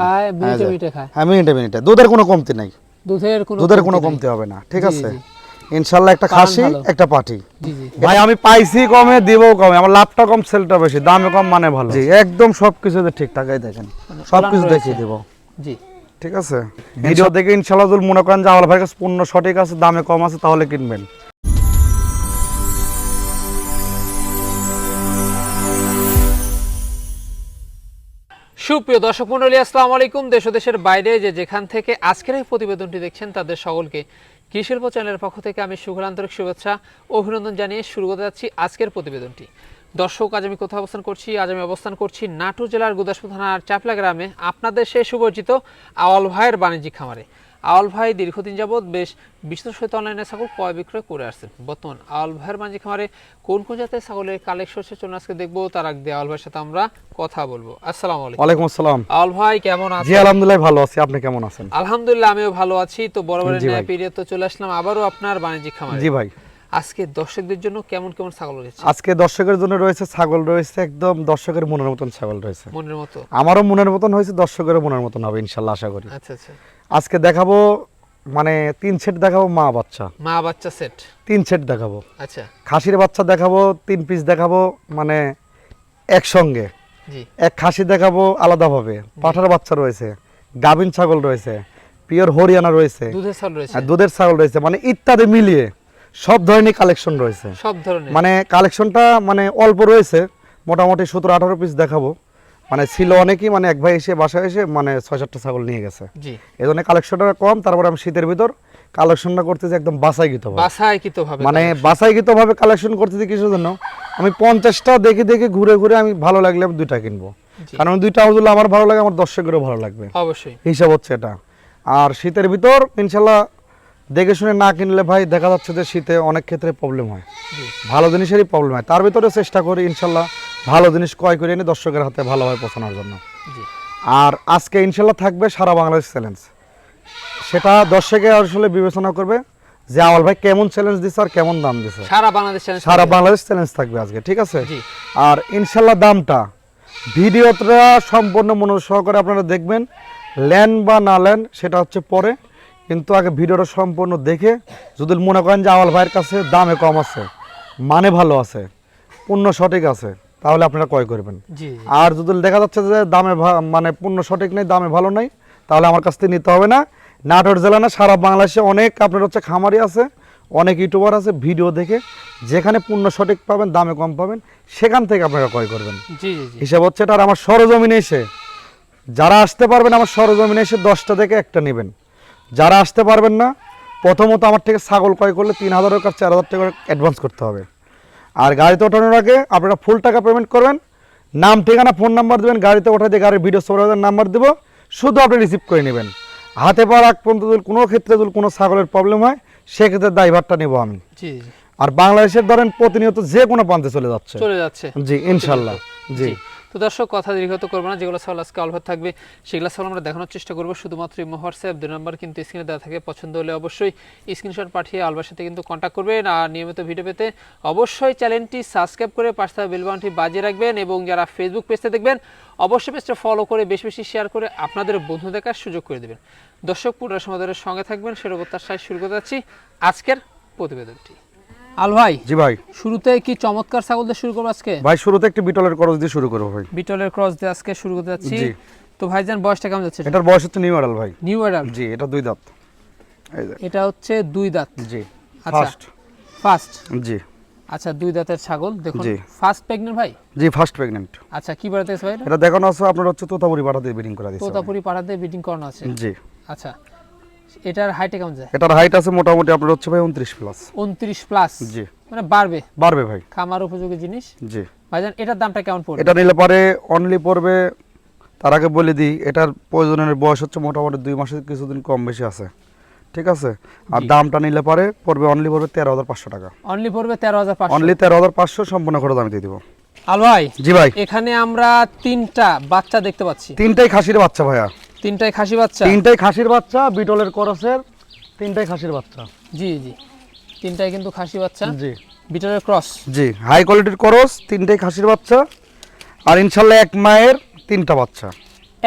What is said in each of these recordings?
খায় মিনিটে খায়। হ্যাঁ মিনিটে মিনিটে দুধের কোনো কমতি নাই। দুধের কোনো দুধের কোনো কমতি হবে না ঠিক আছে? ইনশাল্লাহ একটা খাসি একটা পাটি। জি জি। ভাই আমি পাইছি কমে কমে। আমার লাভটা কম সেলটা বেশি। দামে কম মানে ভালো। জি। একদম সবকিছুতে ঠিকঠাক এই দেখেন। সবকিছু রয়েছে। দেখিয়ে দিব। জি। ঠিক আছে? ভিডিও দেখে ইনশাল্লাহ মনে করেন যে আমার ভাইয়ের কাছে পণ্য সঠিক আছে দামে কম আছে তাহলে কিনবেন। সুপ্রিয় দর্শক মন্ডলী আসসালামু আলাইকুম। দেশ দেশের বাইরে যে যেখান থেকে আজকের এই প্রতিবেদনটি দেখছেন, তাদের সকলকে কৃষিল্প চ্যানেলের পক্ষ থেকে আমি শুভ শুভেচ্ছা, অভিনন্দন জানিয়ে শুরু করতে যাচ্ছি আজকের প্রতিবেদনটি। দর্শক, আজ আমি কোথাও অবস্থান করছি? আজ আমি অবস্থান করছি নাটোর জেলার গুদাসপুর থানার চাপলা গ্রামে। আপনাদের সেই সুপরিচিত আওয়াল ভাইয়ের বাণিজ্যিক খামারে। আওয়াল ভাই দীর্ঘদিন যাবৎ বেশ বিস্তৃত সহিত অনলাইনে ছাগল ক্রয় বিক্রয় করে আসছেন। বর্তমান আওয়াল ভাইয়ের বাণিজ্যিক খামারে কোন কোন জাতের ছাগলের কালেকশন সে চলুন আজকে দেখব তার আগে আওয়াল ভাইয়ের সাথে আমরা কথা বলব। আসসালামু আলাইকুম। ওয়ালাইকুম আসসালাম। আওয়াল ভাই কেমন জি আছেন? আলহামদুলিল্লাহ ভালো আছি। আপনি কেমন আছেন? আলহামদুলিল্লাহ আমিও ভালো আছি। তো বড় বড় ন্যায় ভাই। পিরিয়ড তো চলে আসলাম আবারও আপনার বাণিজ্যিক খামারে। জি ভাই। আজকে দর্শকদের জন্য কেমন কেমন ছাগল রয়েছে? আজকে দর্শকের জন্য রয়েছে ছাগল রয়েছে একদম দর্শকের মনের মতন ছাগল রয়েছে। মনের মতো? আমারও মনের মতন হয়েছে দর্শকেরও মনের মতন হবে ইনশাল্লাহ আশা করি। আচ্ছা আচ্ছা। আজকে দেখাবো মানে তিন সেট দেখাবো মা বাচ্চা। মা বাচ্চা সেট? তিন সেট দেখাবো। আচ্ছা। খাসির বাচ্চা দেখাবো তিন পিস দেখাবো মানে একসঙ্গে। এক খাসি দেখাবো আলাদাভাবে। পাঠার বাচ্চা রয়েছে গাভিন ছাগল রয়েছে পিওর হরিয়ানা রয়েছে দুধের ছাগল রয়েছে? আর দুধের ছাগল রয়েছে মানে ইত্যাদি মিলিয়ে সব ধরনের কালেকশন রয়েছে। সব ধরনের? মানে কালেকশনটা মানে অল্প রয়েছে মোটামুটি সতেরো আঠারো পিস দেখাবো। মানে ছিল অনেকই মানে এক ভাই এসে বাসায় এসে মানে ছয় সাতটা ছাগল নিয়ে গেছে। এই জন্য কালেকশনটা কম তারপরে আমি শীতের ভিতর কালেকশনটা করতেছি একদম বাসাইগিত বাসায় কি তো ভাবে মানে বাসাইগিত ভাবে কালেকশন করতেছি কিসের জন্য। আমি পঞ্চাশটা দেখে দেখে ঘুরে ঘুরে আমি ভালো লাগলে আমি দুইটা কিনবো। কারণ দুইটা হজুল্লাহ আমার ভালো লাগে আমার দর্শকেরও ভালো লাগবে। অবশ্যই। হিসাব হচ্ছে এটা। আর শীতের ভিতর ইনশাল্লাহ দেখে শুনে না কিনলে ভাই দেখা যাচ্ছে যে শীতে অনেক ক্ষেত্রে প্রবলেম হয়। ভালো জিনিসেরই প্রবলেম হয়। তার ভিতরে চেষ্টা করি ইনশাল্লাহ ভালো জিনিস ক্রয় করে এনে দর্শকের হাতে ভালোভাবে পৌঁছানোর জন্য। আর আজকে ইনশাল্লাহ থাকবে সারা বাংলাদেশ চ্যালেঞ্জ সেটা দর্শকে আসলে বিবেচনা করবে যে আওয়াল ভাই কেমন চ্যালেঞ্জ দিছে আর কেমন দাম দিছে। সারা বাংলাদেশ সারা বাংলাদেশ চ্যালেঞ্জ থাকবে আজকে ঠিক আছে? আর ইনশাল্লাহ দামটা ভিডিওটা সম্পূর্ণ মনোযোগ সহকারে আপনারা দেখবেন লেন বা না লেন সেটা হচ্ছে পরে। কিন্তু আগে ভিডিওটা সম্পূর্ণ দেখে যদি মনে করেন যে আওয়াল ভাইয়ের কাছে দামে কম আছে মানে ভালো আছে পূর্ণ সঠিক আছে তাহলে আপনারা ক্রয় করবেন। আর যদি দেখা যাচ্ছে যে দামে মানে পূর্ণ সঠিক নেই দামে ভালো নাই তাহলে আমার কাছ থেকে নিতে হবে না। নাটোর জেলা না সারা বাংলাদেশে অনেক আপনার হচ্ছে খামারি আছে অনেক ইউটিউবার আছে ভিডিও দেখে যেখানে পূর্ণ সঠিক পাবেন দামে কম পাবেন সেখান থেকে আপনারা ক্রয় করবেন। হিসাব হচ্ছে এটা আর আমার সরজমিনে এসে যারা আসতে পারবেন আমার সরজমিনে এসে দশটা থেকে একটা নেবেন। যারা আসতে পারবেন না প্রথমত আমার থেকে ছাগল ক্রয় করলে তিন হাজারের কাছে চার হাজার টাকা অ্যাডভান্স করতে হবে। আর গাড়িতে ওঠানোর আগে আপনারা ফুল টাকা পেমেন্ট করবেন। নাম ঠিকানা ফোন নাম্বার দেবেন গাড়িতে ওঠা দিয়ে গাড়ির ভিডিও সবাই নাম্বার দেবো শুধু আপনি রিসিভ করে নেবেন। হাতে পাওয়ার আগ পর্যন্ত যদি কোনো ক্ষেত্রে যদি কোনো ছাগলের প্রবলেম হয় সেক্ষেত্রে ড্রাইভারটা নেব আমি। আর বাংলাদেশের ধরেন প্রতিনিয়ত যে কোনো প্রান্তে চলে যাচ্ছে। চলে যাচ্ছে। জি ইনশাল্লাহ জি। তো দর্শক, কথা দীর্ঘত করব না, যেগুলো ছাগল আজকে অল্প থাকবে, সেগুলো ছাগল আমরা দেখানোর চেষ্টা করব। শুধুমাত্র ইমো, হোয়াটসঅ্যাপ, দুই নাম্বার কিন্তু স্ক্রিনে দেওয়া থাকে, পছন্দ হলে অবশ্যই স্ক্রিনশট পাঠিয়ে আলবার সাথে কিন্তু কন্ট্যাক্ট করবেন। আর নিয়মিত ভিডিও পেতে অবশ্যই চ্যানেলটি সাবস্ক্রাইব করে পাশে থাকা বেল বাটনটি বাজিয়ে রাখবেন এবং যারা ফেসবুক পেজতে দেখবেন, অবশ্যই পেজটা ফলো করে বেশি বেশি শেয়ার করে আপনাদের বন্ধু দেখার সুযোগ করে দেবেন। দর্শক পুরো সমাধানের সঙ্গে থাকবেন সেরকম তার সাথে শুরু করতে যাচ্ছি। আজকের প্রতিবেদনটি। আল ভাই জি ভাই। শুরুতে কি চমৎকার ছাগল দিয়ে শুরু করব আজকে? ভাই শুরুতে একটি বিটলের খরচ দিয়ে শুরু করব ভাই। বিটলের ক্রস দিয়ে আজকে শুরু করতে যাচ্ছি। তো ভাইজান বয়সটা কেমন যাচ্ছে? এটার বয়স হচ্ছে নিউ মডেল ভাই। নিউ অ্যাডাল্ট জি এটা দুই দাঁত। এটা হচ্ছে দুই দাঁত। জি আচ্ছা। ফার্স্ট। ফার্স্ট? জি। আচ্ছা দুই দাঁতের ছাগল। দেখুন। ফার্স্ট প্রেগনেন্ট ভাই? জি ফার্স্ট প্রেগনেন্ট আচ্ছা কি বাড়াতে ভাই এটা? দেখানো আছে আপনার হচ্ছে তোতাপুরি পাঠাতে ব্রিডিং করা দিচ্ছে তোতাপুরি পাড়াতে বিটিং করানো আছে। জি। আচ্ছা এটার হাইটে কেমন যায়? এটার হাইট আছে মোটামুটি আপনার হচ্ছে ভাই উনত্রিশ প্লাস উনত্রিশ প্লাস জি। মানে বাড়বে? বাড়বে ভাই। খামার উপযোগী জিনিস? জি। ভাইজান এটার দামটা কেমন পড়বে? এটা নিলে পরে অনলি পড়বে তার আগে বলে দিই এটার প্রয়োজনের বয়স হচ্ছে মোটামুটি দুই মাসের কিছুদিন কম বেশি আছে। ঠিক আছে? আর দামটা নিলে পরে পড়বে অনলি পড়বে তেরো হাজার পাঁচশো টাকা। অনলি পড়বে তেরো হাজার পাঁচশো। অনলি তেরো হাজার পাঁচশো সম্পূর্ণ খরচ আমি দিয়ে দিব। আল ভাই জি ভাই। এখানে আমরা তিনটা বাচ্চা দেখতে পাচ্ছি। তিনটাই খাসির বাচ্চা ভাইয়া। তিনটাই খাসি বাচ্চা? তিনটাই খাসির বাচ্চা বিটলের করসের তিনটাই খাসির বাচ্চা। জি জি। তিনটাই কিন্তু খাসি বাচ্চা। জি। বিটলের ক্রস? জি হাই কোয়ালিটির করস তিনটাই খাসির বাচ্চা। আর ইনশাল্লাহ এক মায়ের তিনটা বাচ্চা।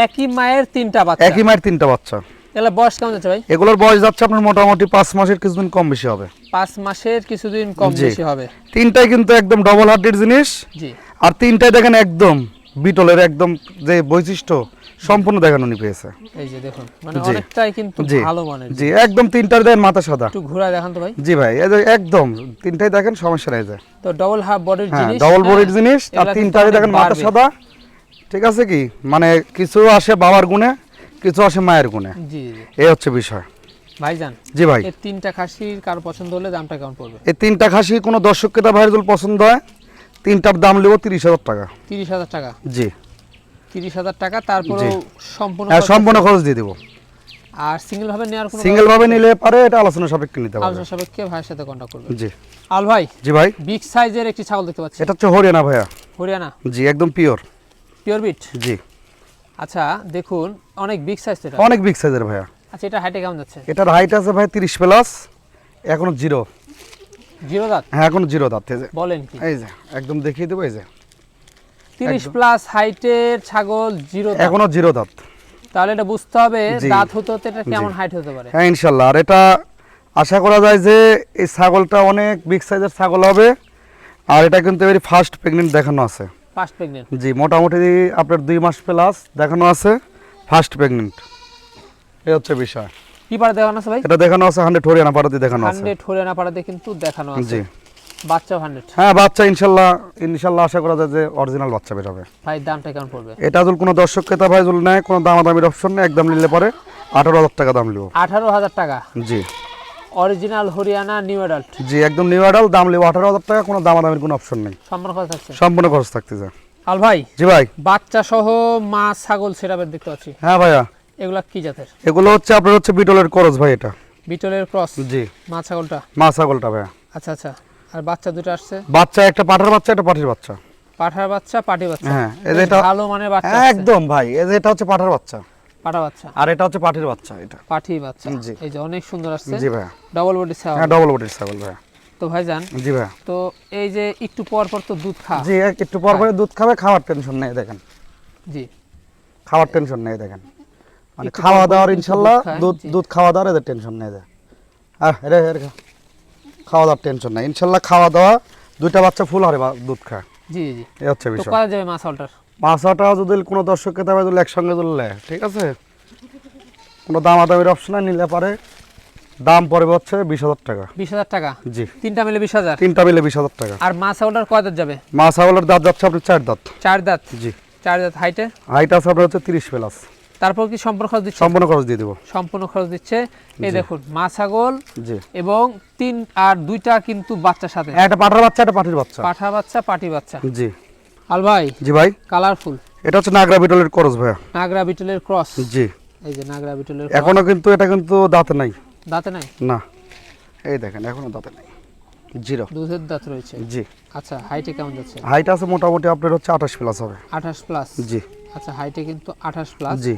একই মায়ের তিনটা বাচ্চা? একই মায়ের তিনটা বাচ্চা। এগুলো বয়স কেমন যাচ্ছে ভাই? এগুলোর বয়স যাচ্ছে আপনার মোটামুটি পাঁচ মাসের কিছুদিন কম বেশি হবে। পাঁচ মাসের কিছুদিন কম বেশি হবে। তিনটাই কিন্তু একদম ডবল হার্টের জিনিস। জি। আর তিনটাই দেখেন একদম বিটলের একদম যে বৈশিষ্ট্য সম্পূর্ণ দেখানো নি পেয়েছে। এই যে দেখুন মানে অনেকটাই কিন্তু ভালো মানের জি একদম তিনটার দেন মাথা সাদা। একটু ঘোরা দেখান তো ভাই। জি ভাই এই যে একদম তিনটাই দেখেন সমস্যা নেই যে। তো ডবল হাফ বডির হ্যাঁ জিনিস ডবল হ্যাঁ, বডির জিনিস আর তিনটারই দেখেন মাথা সাদা। ঠিক আছে কি? মানে কিছু আসে বাবার গুণে কিছু আসে মায়ের গুণে। জি জি এই হচ্ছে বিষয়। ভাইজান জি ভাই। এই তিনটা খাসির কার পছন্দ হলে দামটা কেমন পড়বে? এই তিনটা খাসি কোনো দর্শক ক্রেতা ভাইয়ের যদি পছন্দ হয়? তিনটার দাম নেব তিরিশ হাজার টাকা। তিরিশ হাজার টাকা? জি। তিরিশ হাজার টাকা তারপরে সম্পূর্ণ হ্যাঁ সম্পূর্ণ খরচ দিয়ে দেবো। আর সিঙ্গেল ভাবে নেওয়ার কোনো সিঙ্গেল ভাবে নিলে পারে এটা আলোচনা সাপেক্ষে নিতে পারবে। আলোচনা সাপেক্ষে ভাইয়ের সাথে কন্ট্যাক্ট করবে জি। আল ভাই জি ভাই। বিগ সাইজের একটি ছাগল দেখতে পাচ্ছি। এটা হচ্ছে হরিয়ানা ভাইয়া। হরিয়ানা? জি একদম পিওর পিওর বিট জি। আচ্ছা দেখুন অনেক বিগ সাইজ এটা। অনেক বিগ সাইজের ভাইয়া। আচ্ছা এটা হাইটে কেমন যাচ্ছে? এটার হাইট আছে ভাই তিরিশ প্লাস এখনও জিরো জিরো দাঁত? হ্যাঁ এখনও জিরো দাঁত এই যে। বলেন কি? এই যে একদম দেখিয়ে দেবো এই যে। তিরিশ প্লাস হাইটের ছাগল জিরো দাঁত। এখনও জিরো দাঁত। তাহলে এটা বুঝতে হবে দাঁত হতে হতে এটা কেমন হাইট হতে পারে। হ্যাঁ আর এটা আশা করা যায় যে এই ছাগলটা অনেক বিগ সাইজের ছাগল হবে। আর এটা কিন্তু এবারে ফার্স্ট প্রেগনেন্ট দেখানো আছে। ফার্স্ট প্রেগনেন্ট জি মোটামুটি আপনার দুই মাস প্লাস দেখানো আছে। ফার্স্ট প্রেগনেন্ট এই হচ্ছে বিষয়। কি পাড়া দেখানো আছে ভাই? এটা দেখানো আছে হান্ড্রেড হরিয়ানা পাড়াতে দেখানো আছে। হান্ড্রেড হরিয়ানা পাড়াতে কিন্তু দেখানো আছে। জি। বাচ্চাও হান্ড্রেড। হ্যাঁ বাচ্চা ইনশাল্লাহ ইনশাল্লাহ আশা করা যায় যে অরিজিনাল বাচ্চা বেরোবে। ভাই দামটা কেমন পড়বে? এটা যদি কোনো দর্শক ক্রেতা ভাই যদি নেয় কোনো দামাদামির অপশন নেই একদম নিলে পরে আঠারো হাজার টাকা দাম লিব আঠারো হাজার টাকা? জি। অরিজিনাল হরিয়ানা নিউ অ্যাডাল্ট জি একদম নিউ আডাল দাম আঠারো হাজার টাকা কোনো দামাদামির কোনো অপশন নেই। সম্পূর্ণ থাকছে? সম্পূর্ণ খরচ থাকতে যায় আল ভাই জি ভাই। বাচ্চা সহ মা ছাগল সেরাবের দেখতে পাচ্ছি। হ্যাঁ ভাইয়া। এগুলা কি জাতের? এগুলো হচ্ছে আপনার হচ্ছে বিটলের করজ ভাই এটা। বিটলের ক্রস? জি। মা ছাগলটা? মা ছাগলটা ভাইয়া। আচ্ছা আচ্ছা। আর বাচ্চা দুটো আসছে? বাচ্চা একটা পাঠার বাচ্চা একটা পাঠির বাচ্চা। পাঠার বাচ্চা পাটি বাচ্চা? হ্যাঁ, এই যে এটা- ভালো মানের বাচ্চা একদম ভাই এই যে এটা হচ্ছে পাঠার বাচ্চা। পাঠা বাচ্চা? আর এটা হচ্ছে পাঠির বাচ্চা এটা। পাঠি বাচ্চা। জি। এই যে অনেক সুন্দর আসছে। জি ভাই ডবল বডি ছাগল। হ্যাঁ ডবল বডির ছাগল ভাই তো ভাই ভাইজান জি ভাই তো এই যে একটু পর পর তো দুধ খা। জি একটু পর পর দুধ খাবে খাওয়ার টেনশন নেই দেখেন। জি। খাওয়ার টেনশন নেই দেখেন। মানে খাওয়া দাওয়ার ইনশাল্লাহ দুধ দুধ খাওয়া দাওয়ার এদের টেনশন নেই এদের। হ্যাঁ রে রে খাওয়া দাওয়ার টেনশন নেই। ইনশাল্লাহ খাওয়া দাওয়া দুইটা বাচ্চা ফুল হারে দুধ খায়। জি জি এই হচ্ছে তো বিষয়। কত যাবে মা ছাগলটার মাছটা যদি কোনো দর্শককে তবে যদি একসঙ্গে তুললে ঠিক আছে? কোনো দামাদামির অপশন নিলে পারে। দাম পড়বে হচ্ছে বিশ হাজার টাকা। বিশ হাজার টাকা? জি। তিনটা মিলে বিশ হাজার? তিনটা মিলে বিশ হাজার টাকা। আর মা ছাগলটার কয় দাঁত যাবে? মা ছাগলের দাঁত যাচ্ছে আপনার চার দাঁত। চার দাঁত? জি। চার দাঁত হাইটে হাইট আছে আপনার হচ্ছে তিরিশ প্লাস তারপর কি সম্পূর্ণ খরচ দিচ্ছে? সম্পূর্ণ খরচ দিয়ে দেবো। সম্পূর্ণ খরচ দিচ্ছে। এই দেখুন মা ছাগল জি। এবং তিন আর দুইটা কিন্তু বাচ্চার সাথে। একটা পাঠার বাচ্চা একটা পাঠির বাচ্চা। পাঠা বাচ্চা পাটি বাচ্চা। জি। আল ভাই জি ভাই। কালারফুল। এটা হচ্ছে নাগরা বিটলের করস ভাইয়া। নাগরা বিটলের ক্রস। জি। এই যে নাগরা বিটলের এখনও কিন্তু এটা কিন্তু দাঁতে নাই। দাঁতে নাই? না। এই দেখেন এখনও দাঁতে নাই। জিরো। দুধের দাঁত রয়েছে। জি। আচ্ছা হাইটে কেমন যাচ্ছে? হাইট আছে মোটামুটি আপনার হচ্ছে আঠাশ প্লাস হবে। আঠাশ প্লাস জি। আচ্ছা হাইটে কিন্তু আঠাশ প্লাস জি।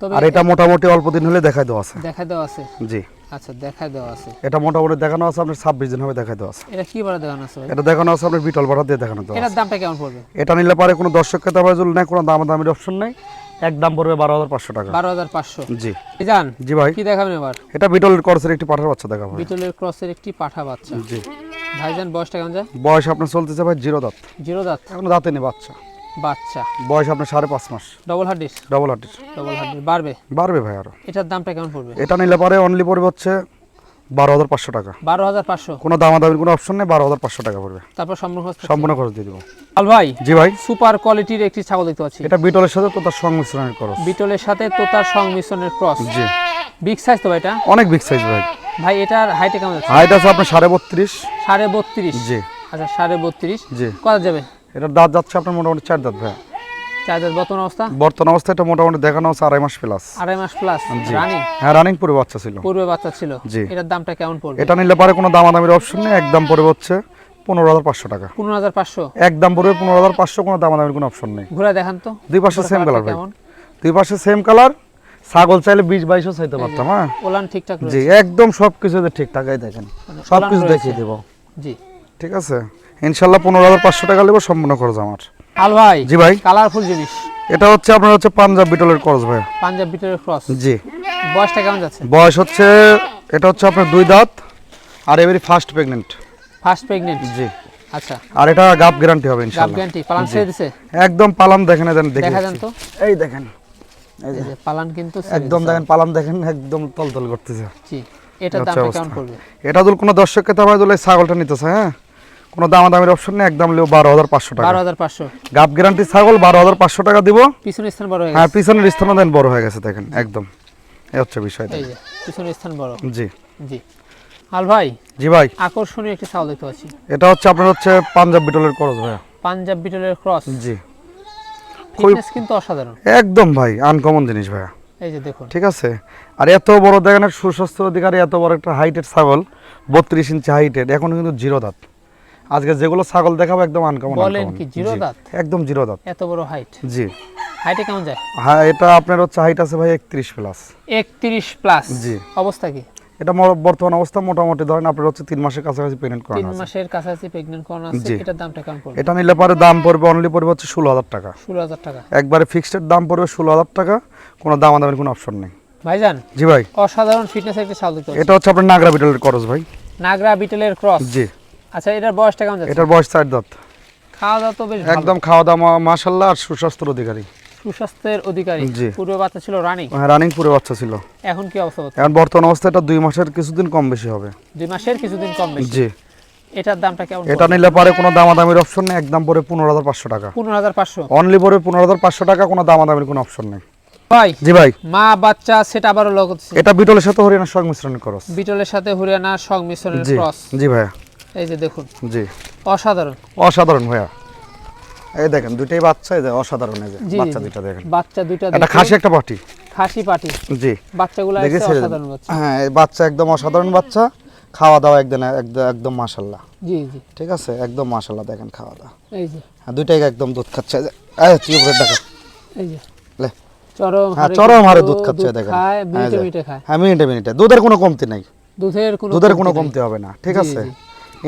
তবে আর এটা মোটামুটি অল্প দিন হলে দেখাই দেওয়া আছে। দেখা দেওয়া আছে? জি। আচ্ছা দেখা দেওয়া আছে। এটা মোটামুটি দেখানো আছে আপনার ছাব্বিশ দিন হবে দেখাই দেওয়া আছে। এটা কি বলে দেখানো আছে এটা দেখানো আছে আপনার বিটল ভাড়া দিয়ে দেখানো দেওয়া এটার দামটা কেমন পড়বে? এটা নিলে পারে কোনো দর্শককে তবে যদি নেয় কোনো দাম দামের অপশন নেই। এক দাম পড়বে বারো হাজার পাঁচশো টাকা। বারো হাজার পাঁচশো। জি। জান জি ভাই। কি দেখাবেন এবার? এটা বিটলের করসের একটি পাঠার বাচ্চা দেখাবো বিটলের ক্রসের একটি পাঠা বাচ্চা। জি। ভাইজান বয়সটা কেমন যায়? বয়স আপনার চলতেছে ভাই জিরো দাঁত। জিরো দাঁত। এখনও দাঁতে নেই বাচ্চা। বাচ্চা। বয়স আপনার সাড়ে পাঁচ মাস। ডবল হার্ডিস ডবল হার্টির ডবল হার্ডিস বাড়বে? বাড়বে ভাই আরও। এটার দামটা কেমন পড়বে? এটা নিলে পরে অনলি পড়বে হচ্ছে বারো হাজার পাঁচশো টাকা। বারো হাজার পাঁচশো? কোনো দামাদামির কোনো অপশন নেই বারো হাজার পাঁচশো টাকা পড়বে। তারপর সম্পূর্ণ খরচ সম্পূর্ণ খরচ দিয়ে দেবো। আল ভাই জি ভাই। সুপার কোয়ালিটির একটি ছাগল দেখতে পাচ্ছি। এটা বিটলের সাথে তো তার সংমিশ্রণের খরচ বিটলের সাথে তোতার সংমিশ্রণের ক্রস জি। বিগ সাইজ তো ভাই এটা? অনেক বিগ সাইজ ভাই। ভাই এটার হাইটে কেমন হাইট আছে আপনার সাড়ে বত্রিশ। সাড়ে বত্রিশ? জি। আচ্ছা সাড়ে বত্রিশ। জি। কত যাবে? এটার দাঁত যাচ্ছে আপনার মোটামুটি চার দাঁত ভাই। চার বর্তমান অবস্থা? বর্তমান অবস্থায় এটা মোটামুটি দেখানো হচ্ছে আড়াই মাস প্লাস আড়াই মাস প্লাস রানিং? হ্যাঁ রানিং পূর্বে বাচ্চা ছিল। পূর্বে বাচ্চা ছিল? জি। এটার দামটা কেমন পড়বে? এটা নিলে পারে কোনো দামাদামির অপশন নেই একদম পড়বে হচ্ছে পনেরো হাজার পাঁচশো টাকা। পনেরো হাজার পাঁচশো? একদম পড়বে পনেরো হাজার পাঁচশো কোনো দামাদামির কোনো অপশন নেই। ঘুরে দেখান তো। দুই পাশে সেম কালার ভাই। দুই পাশে সেম কালার ছাগল চাইলে বিশ বাইশও চাইতে পারতাম হ্যাঁ। ওলান ঠিকঠাক জি একদম সব কিছু ঠিকঠাকই দেখেন। সব ওলান কিছু রয়েছে। দেখিয়ে দেবো। জি। ঠিক আছে? ইনশাল্লাহ পনেরো হাজার পাঁচশো টাকা নেব সম্পূর্ণ খরচ আমার। আল ভাই জি ভাই। কালারফুল জিনিস। এটা হচ্ছে আপনার হচ্ছে পাঞ্জাব বিটলের ক্রস ভাই। পাঞ্জাব বিটের ক্রস। জি। বয়সটা কেমন যাচ্ছে? বয়স হচ্ছে এটা হচ্ছে আপনার দুই দাঁত আর এবারে ফার্স্ট প্রেগনেন্ট ফার্স্ট প্রেগনেন্ট জি। আচ্ছা। আর এটা গাপ গ্যারান্টি হবে ইনশাআল্লাহ। গ্যারান্টি পালান ছেড়ে দিছে? একদম পালান দেখেন দেন দেখে দেখা যান তো। এই দেখেন। এই যে, পালান কিন্তু একদম দেখেন পালান দেখেন একদম তলতল করতেছে। জি। এটার আচ্ছা, অবস্থা। কেমন পড়বে? এটা দুল কোনো দর্শককে তারপরে দিলে ছাগলটা নিতেছে হ্যাঁ? কোনো দামাদামির অপশন নেই একদম লিও বারো হাজার পাঁচশো টাকা। বারো হাজার পাঁচশো। গাপ গ্যারান্টি ছাগল বারো হাজার পাঁচশো টাকা দিব। পিছনের স্থান বড় হয়ে পিছনের স্থানও দেন বড় হয়ে গেছে দেখেন একদম। এই হচ্ছে বিষয়টা। এই যে পিছনের স্থান বড়। জি। জি। আল ভাই জি ভাই। আকর্ষণীয় একটি ছাগল দেখতে পাচ্ছি। এটা হচ্ছে আপনার হচ্ছে পাঞ্জাব বিটলের করজ ভাইয়া। পাঞ্জাব বিটলের ক্রস। জি। ফিটনেস কিন্তু অসাধারণ। একদম ভাই আনকমন জিনিস ভাইয়া। এই যে দেখুন। ঠিক আছে? আর এত বড় দেখেন সুস্বাস্থ্য অধিকারী এত বড় একটা হাইটের ছাগল বত্রিশ ইঞ্চি হাইটের এখন কিন্তু জিরো দাঁত। আজকে যেগুলো ছাগল দেখাবো একদম আনকমন বলেন কি, জিরো দাঁত? একদম জিরো দাঁত। এত বড় হাইট জি। হাইটে কেমন যায়? হ্যাঁ এটা আপনার হচ্ছে হাইট আছে ভাই একত্রিশ প্লাস একত্রিশ প্লাস জি। অবস্থা কি? এটা বর্তমান অবস্থা মোটামুটি ধরেন আপনার হচ্ছে তিন মাসের কাছাকাছি পেমেন্ট করা আছে। মাসের কাছাকাছি প্রেগনেন্ট করানো আছে এটার দামটা কেমন পড়বে? এটা নিলে পরে দাম পড়বে অনলি পড়বে হচ্ছে ষোলো হাজার টাকা। ষোলো হাজার টাকা। একবারে ফিক্সড দাম পড়বে ষোলো হাজার টাকা কোনো দাম দামের কোনো অপশন নেই। ভাইজান? জি ভাই। অসাধারণ ফিটনেস একটা দেখতে এটা হচ্ছে আপনার নাগরা বিটলের করজ ভাই। নাগরা বিটেলের ক্রস জি। আচ্ছা এটার বয়সটা কেমন যাচ্ছে? এটার বয়স চার দাঁত। খাওয়া দাওয়া তো বেশ ভালো। একদম খাওয়া দাওয়া মাসাল্লাহ আর সুস্বাস্থ্যের অধিকারী। সুস্বাস্থ্যের অধিকারী। পূর্বে বাচ্চা ছিল রানিং হ্যাঁ রানিং পুরো বাচ্চা ছিল। এখন কি অবস্থা এখন বর্তমান অবস্থা এটা দুই মাসের কিছুদিন কম বেশি হবে। দুই মাসের কিছুদিন কম বেশি? জি। এটার দামটা কেমন এটা নিলে পারে কোনো দামাদামির অপশন নেই একদম পরে পনেরো হাজার পাঁচশো টাকা। পনেরো হাজার পাঁচশো? অনলি পরে পনেরো হাজার পাঁচশো টাকা কোনো দামাদামির কোনো অপশন নেই। ভাই জি ভাই। মা বাচ্চা সেটা আবারও লগ হচ্ছে এটা বিটলের সাথে হরিয়ানার সংমিশ্রণ করস বিটলের সাথে হরিয়ানা সংমিশ্রণের ক্রস জি ভাইয়া। এই যে দেখুন। জি। অসাধারণ। অসাধারণ ভাইয়া। এই দেখেন দুইটাই বাচ্চা এই যে অসাধারণ এই যে বাচ্চা। দুইটা দেখেন। বাচ্চা দুইটা দেখুন। খাসি একটা পাটি। খাসি পাটি। জি। বাচ্চাগুলো দেন। অসাধারণ বাচ্চা। হ্যাঁ এই বাচ্চা একদম অসাধারণ বাচ্চা। খাওয়া দাওয়া একদম একদম একদম মাশাল্লাহ। জি জি। ঠিক আছে? একদম মাশাল্লাহ দেখেন খাওয়া দাওয়া। এই যে। হ্যাঁ দুইটাই একদম দুধ খাচ্ছে। এই যে, তুই উপরে দেখা এই যে। লে। চরম হ্যাঁ চরম হারে দুধ খাচ্ছে দেখেন। খায় মিনিটে মিনিটে খায়। হ্যাঁ মিনিটে মিনিটে। দুধের কোনো কমতি নাই। দুধের কোনো দুধের কোনো কমতি হবে না ঠিক আছে।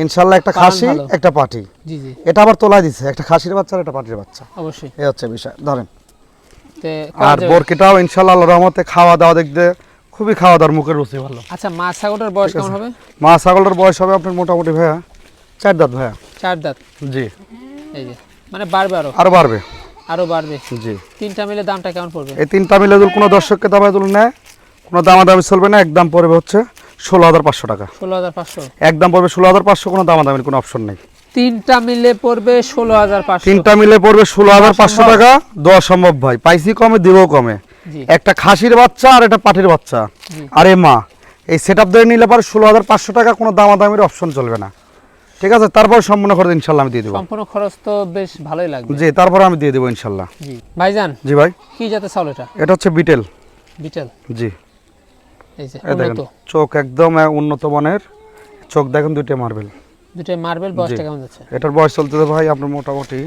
ইনশাল্লাহ একটা খাসি একটা পাটি। জি জি। এটা আবার তোলা দিছে একটা খাসির বাচ্চা আর একটা পাটির বাচ্চা। অবশ্যই। এই হচ্ছে বিষয় ধরেন। তে আর। বরকিটাও ইনশাল্লাহ আল্লাহর রহমতে খাওয়া দাওয়া দেখতে খুবই খাওয়া দাওয়ার মুখের রুচি ভালো। আচ্ছা মা ছাগলটার বয়স কেমন হবে? মা ছাগলটার বয়স হবে আপনার মোটামুটি ভাইয়া চার দাঁত ভাইয়া। চার দাঁত? জি। এই যে মানে বাড়বে আরও? আরও বাড়বে। আরও বাড়বে? জি। তিনটা মিলে দামটা কেমন পড়বে? এই তিনটা মিলে যদি কোনো দর্শককে দামে তুলে নেয় কোনো দামাদামি চলবে না একদম পড়বে হচ্ছে ষোলো হাজার পাঁচশো টাকা। ষোলো হাজার পাঁচশো। একদম পড়বে ষোলো হাজার পাঁচশো কোনো দামাদামির কোনো অপশন নেই। তিনটা মিলে পড়বে ষোলো হাজার পাঁচশো। তিনটা মিলে পড়বে ষোলো হাজার পাঁচশো টাকা দেওয়া সম্ভব ভাই। পাইসি কমে দিবও কমে। একটা খাসির বাচ্চা আর একটা পাটির বাচ্চা। আরে মা এই সেট আপ ধরে নিলে পরে ষোলো হাজার পাঁচশো টাকা কোনো দামাদামির অপশন চলবে না। ঠিক আছে তারপর সম্পূর্ণ খরচ ইনশাল্লাহ আমি দিয়ে দেবো। সম্পূর্ণ খরচ তো বেশ ভালোই লাগবে। জি তারপর আমি দিয়ে দেবো ইনশাল্লাহ। জি। ভাইজান জি ভাই। কি জাতের চাউল এটা? এটা হচ্ছে বিটেল। বিটেল। জি। দেখেন চোখ একদম উন্নত মানের। চোখ দেখেন দুইটা মার্বেল দুটাই মার্বেল বয়সটা কেমন যাচ্ছে? এটার বয়স চলতেছে ভাই আপনার মোটামুটি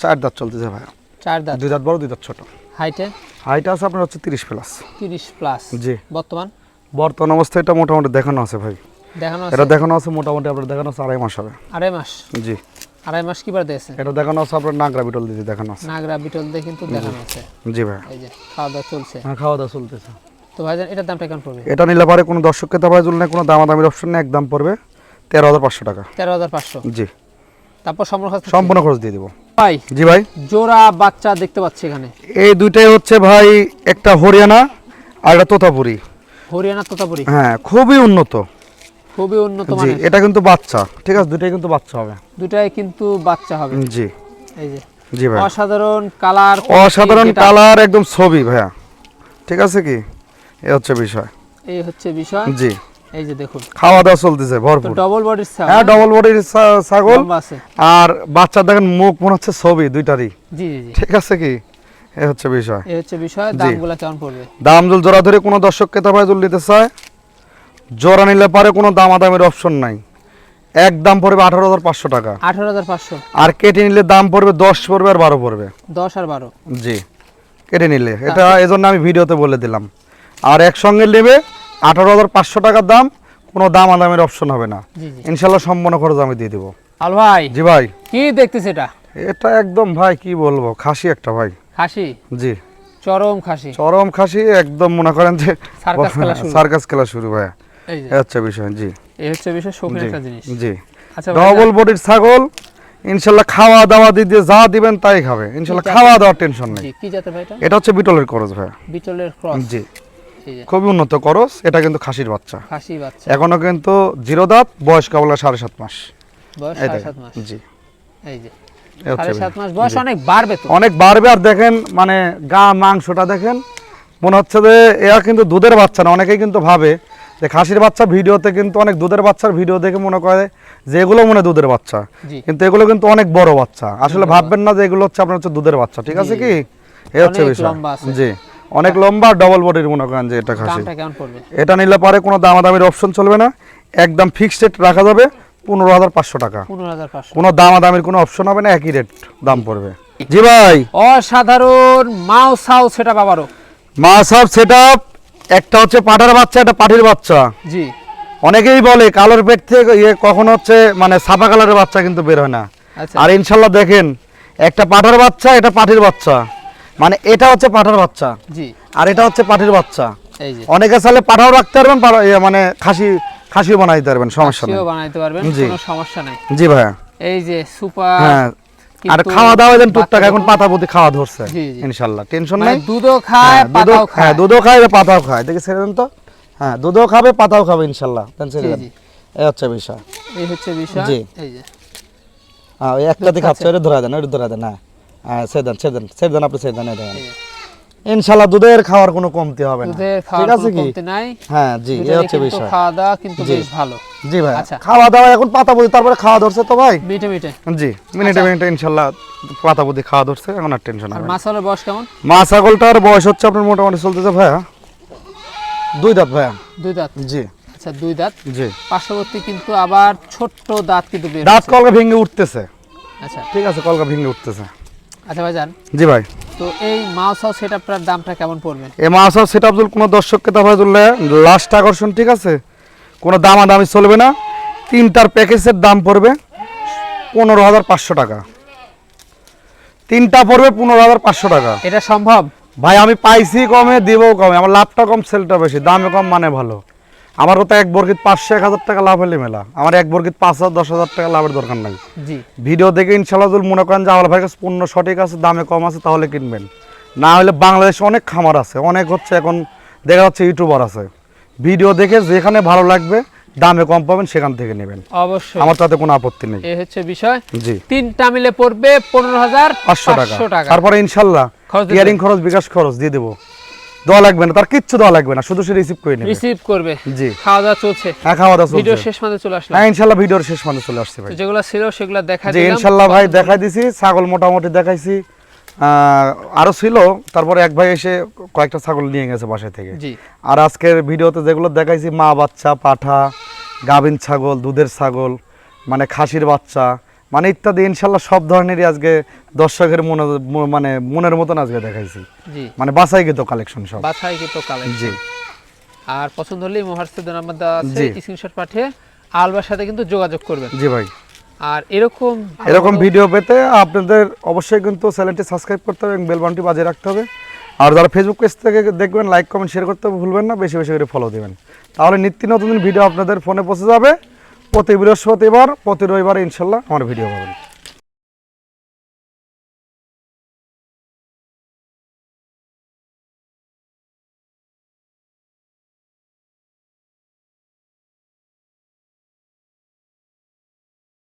চার দাঁত চলতেছে ভাই। চার দাঁত? দুই দাঁত বড় দুই দাঁত ছোট। হাইটে হাইট আছে আপনার হচ্ছে তিরিশ প্লাস তিরিশ প্লাস জি। বর্তমান? বর্তমান অবস্থায় এটা মোটামুটি দেখানো আছে ভাই। দেখানো এটা দেখানো আছে মোটামুটি আপনার দেখানো আছে আড়াই মাস হবে। আড়াই মাস? জি। আড়াই মাস কিবার দিয়েছে এটা দেখানো আছে আপনার নাগরা বিটল দিদি দেখানো আছে। নাগরা বিটল দিয়ে কিন্তু দেখানো আছে। জি ভাই। এই যে খাওয়া দাওয়া চলছে? হ্যাঁ খাওয়া দাওয়া চলতেছে। তো ভাইজান এটার দামটা কেমন পড়বে? এটা নিলে পারে কোনো দর্শককে দাবায় জন্য কোনো দামাদামির অপশন নেই একদম পড়বে তেরো হাজার পাঁচশো টাকা। তেরো হাজার পাঁচশো? জি। তারপর সম্পূর্ণ খরচ সম্পূর্ণ খরচ দিয়ে দিব। ভাই জি ভাই। জোড়া বাচ্চা দেখতে পাচ্ছি এখানে। এই দুইটাই হচ্ছে ভাই একটা হরিয়ানা আর একটা তোতাপুরি। হরিয়ানা তোতাপুরি? হ্যাঁ খুবই উন্নত। খুবই উন্নত জি এটা কিন্তু বাচ্চা ঠিক আছে? দুইটাই কিন্তু বাচ্চা হবে। দুটাই কিন্তু বাচ্চা হবে। জি। এই যে জি ভাই। অসাধারণ কালার অসাধারণ কালার একদম ছবি ভাইয়া। ঠিক আছে কি? এ হচ্ছে বিষয়। এই হচ্ছে বিষয়। জি। এই যে দেখুন। খাওয়া দাওয়া চলতেছে ভরপুর। ডবল বডির হ্যাঁ ডবল বডির ছাগল। আর বাচ্চা দেখেন মুখ মনে হচ্ছে ছবি দুইটারই। জি জি ঠিক আছে কি? এ হচ্ছে বিষয়। এই হচ্ছে বিষয় দামগুলো কেমন পড়বে? দাম জল জোড়া ধরে কোনো তারপরে জল নিতে চায় জোড়া নিলে পারে কোনো দামাদামের অপশন নাই। এক দাম পড়বে আঠারো হাজার পাঁচশো টাকা। আঠারো হাজার পাঁচশো। আর কেটে নিলে দাম পড়বে দশ পড়বে আর বারো পড়বে। দশ আর বারো। জি। কেটে নিলে। এটা এজন্য আমি ভিডিওতে বলে দিলাম। আর একসঙ্গে নেবে আঠারো হাজার পাঁচশো টাকার দাম কোনো দাম আদামের অপশন হবে না। ইনশাল্লাহ সম্পূর্ণ খরচ আমি দিয়ে দেবো। আল ভাই জি ভাই। কি দেখতেছে এটা? এটা একদম ভাই কি বলব খাসি একটা ভাই। খাসি? জি। চরম খাসি। চরম খাসি একদম মনে করেন যে সার্কাস খেলা শুরু। সার্কাস খেলা শুরু ভাইয়া। এই হচ্ছে বিষয় জি। এই হচ্ছে বিষয় শৌখিন একটা জিনিস। জি। আচ্ছা ডবল বডির ছাগল ইনশাল্লাহ খাওয়া দাওয়া দিয়ে দিয়ে যা দিবেন তাই খাবে। ইনশাল্লাহ খাওয়া দাওয়ার টেনশন নেই। কি জাতের ভাই এটা? এটা হচ্ছে বিটলের করস ভাইয়া। বিটলের ক্রস জি। খুবই উন্নত করস এটা কিন্তু খাসির বাচ্চা। এখনও কিন্তু জিরো দাঁত বয়স কেবল সাড়ে সাত মাস। বয়স সাড়ে মাস। জি। এই যে। এ। অনেক বাড়বে অনেক বাড়বে আর দেখেন মানে গা মাংসটা দেখেন মনে হচ্ছে যে এরা কিন্তু দুধের বাচ্চা না। অনেকেই কিন্তু ভাবে যে খাসির বাচ্চা ভিডিওতে কিন্তু অনেক দুধের বাচ্চার ভিডিও দেখে মনে করে যে এগুলো মনে দুধের বাচ্চা। কিন্তু এগুলো কিন্তু অনেক বড় বাচ্চা। আসলে ভাববেন না যে এগুলো হচ্ছে আপনার হচ্ছে দুধের বাচ্চা ঠিক আছে কি? এই হচ্ছে বিষয়। জি। অনেক লম্বা ডবল বডির মনে করেন যে এটা খাসি। এটা নিলে পরে কোনো দামাদামির অপশন চলবে না। একদম ফিক্সড রেট রাখা যাবে পনেরো হাজার পাঁচশো টাকা। কোনো দামাদামির কোনো অপশন হবে না একই রেট দাম পড়বে। জি ভাই। অসাধারণ মাও সাউ সেটা বাবারও মা সব সেট একটা হচ্ছে পাঠার বাচ্চা একটা পাঠির বাচ্চা। জি। অনেকেই বলে কালোর পেট থেকে ইয়ে কখন হচ্ছে মানে সাদা কালারের বাচ্চা কিন্তু বের হয় না। আচ্ছা। আর ইনশাল্লাহ দেখেন একটা পাঠার বাচ্চা এটা পাঠির বাচ্চা। মানে এটা হচ্ছে পাঠার বাচ্চা। জি। আর এটা হচ্ছে পাঠির বাচ্চা। এই যে। অনেকে চাইলে পাঠাও রাখতে পারবেন ইয়ে মানে খাসি খাসিও বানাইতে পারবেন সমস্যা নেই। বানাইতে পারবেন কোনো সমস্যা নাই। জি ভাইয়া। এই যে সুপার হ্যাঁ। আর খাওয়া দাওয়া দেন টুকটাক এখন পাতা পুঁতি খাওয়া ধরছে জি। টেনশন মানে নাই। দুধও খায় হ্যাঁ, দুধও পাতাও হ্যাঁ দুধও খায় এবার পাতাও খায়। দেখি ছেড়ে দেন তো? হ্যাঁ দুধও খাবে পাতাও খাবে ইনশাল্লাহ। দেন ছেড়ে দেন। এই হচ্ছে বিষয়। এই হচ্ছে বিষয়। জি। এই যে। হ্যাঁ ওই একটা দিকে খাচ্ছে। ওটা ধরা দেন ওটা ধরা দেন হ্যাঁ। হ্যাঁ ছেড়ে দেন ছেড়ে দেন ছেড়ে দেন আপনি ছেড়ে দেন। ইনশাল্লাহ দুধের খাওয়ার কোনো কমতি হবে না। ঠিক আছে কি? নাই। হ্যাঁ জি এই হচ্ছে বিষয়। খাওয়া দাওয়া কিন্তু বেশ ভালো। জি ভাই আচ্ছা। খাওয়া দাওয়া এখন পাতা তারপরে খাওয়া ধরছে তো ভাই? মিটে মিটে জি মিনিটে মিনিটে ইনশাল্লাহ পাতা খাওয়া ধরছে এখন আর টেনশন হবে বয়স কেমন? বয়স হচ্ছে আপনার মোটামুটি চলতেছে ভাইয়া। দুই দাঁত ভাইয়া। দুই দাঁত? জি। আচ্ছা দুই দাঁত। জি। পার্শ্ববর্তী কিন্তু আবার ছোট্ট দাঁত কিন্তু দাঁত। কলকা ভেঙে উঠতেছে। আচ্ছা। ঠিক আছে কলকা ভেঙে উঠতেছে। আচ্ছা ভাইজান। জি ভাই। তো এই মাউস হাউস সেটআপটার দামটা কেমন পড়বে? এই কোনো দর্শককে লাস্ট আকর্ষণ ঠিক আছে? কোনো দামাদামি চলবে না। তিনটার প্যাকেজের দাম পড়বে পনেরো হাজার পাঁচশো টাকা। তিনটা পড়বে পনেরো হাজার পাঁচশো টাকা। এটা সম্ভব? ভাই আমি পাইছি কমে দিবও কমে। আমার লাভটা কম সেলটা বেশি। দামে কম মানে ভালো। আমারও তো এক বর্গিত পাঁচশো এক হাজার টাকা লাভ হলে মেলা। আমার এক বর্গিত পাঁচ হাজার দশ হাজার টাকা লাভের দরকার নাই। জি। ভিডিও দেখে ইনশাল্লাহ যদি মনে করেন যে আমার ভাইয়ের কাছে পণ্য সঠিক আছে দামে কম আছে তাহলে কিনবেন। না হলে বাংলাদেশে অনেক খামার আছে অনেক হচ্ছে এখন দেখা যাচ্ছে ইউটিউবার আছে। ভিডিও দেখে যেখানে ভালো লাগবে দামে কম পাবেন সেখান থেকে নেবেন। অবশ্যই। আমার তাতে কোনো আপত্তি নেই। এই হচ্ছে বিষয়। জি। তিনটা মিলে পড়বে পনেরো হাজার পাঁচশো টাকা। তারপরে ইনশাল্লাহ ইয়ারিং খরচ বিকাশ খরচ দিয়ে দেবো। দেওয়া লাগবে না তার কিচ্ছু দেওয়া লাগবে না শুধু সে রিসিভ করে নেবে। রিসিভ করবে। জি। খাওয়া দাওয়া চলছে। হ্যাঁ খাওয়া দাওয়া চলছে শেষ মাঝে চলে হ্যাঁ ইনশাল্লাহ ভিডিওর শেষ মানে চলে আসছে ভাই। যেগুলো ছিল সেগুলো দেখা দিলাম। ইনশাল্লাহ ভাই দেখাই দিছি ছাগল মোটামুটি দেখাইছি। আহ, আরও ছিল তারপরে এক ভাই এসে কয়েকটা ছাগল নিয়ে গেছে বাসা থেকে। জি। আর আজকের ভিডিওতে যেগুলো দেখাইছি মা বাচ্চা পাঠা গাভিন ছাগল দুধের ছাগল মানে খাসির বাচ্চা মানে ইত্যাদি ইনশাল্লাহ সব ধরনেরই আজকে দর্শকের মনে মানে মনের মতন আজকে দেখাইছি। মানে বাসাই গেতো কালেকশন সব। বাছাই কিন্তু কালেকশন। জি। আর পছন্দ হলে মোহার্সেদের নাম্বার দেওয়া আছে স্ক্রিনশট পাঠিয়ে আলবার সাথে কিন্তু যোগাযোগ করবেন। জি ভাই। আর এরকম এরকম ভিডিও পেতে আপনাদের অবশ্যই কিন্তু চ্যানেলটি সাবস্ক্রাইব করতে হবে এবং বেল বাটনটি বাজিয়ে রাখতে হবে। আর যারা ফেসবুক পেজ থেকে দেখবেন লাইক কমেন্ট শেয়ার করতে ভুলবেন না বেশি বেশি করে ফলো দিবেন। তাহলে নিত্য নতুন ভিডিও আপনাদের ফোনে পৌঁছে যাবে। প্রতি বৃহস্পতিবার প্রতি রবিবার ইনশাল্লাহ আমার ভিডিও পাবেন।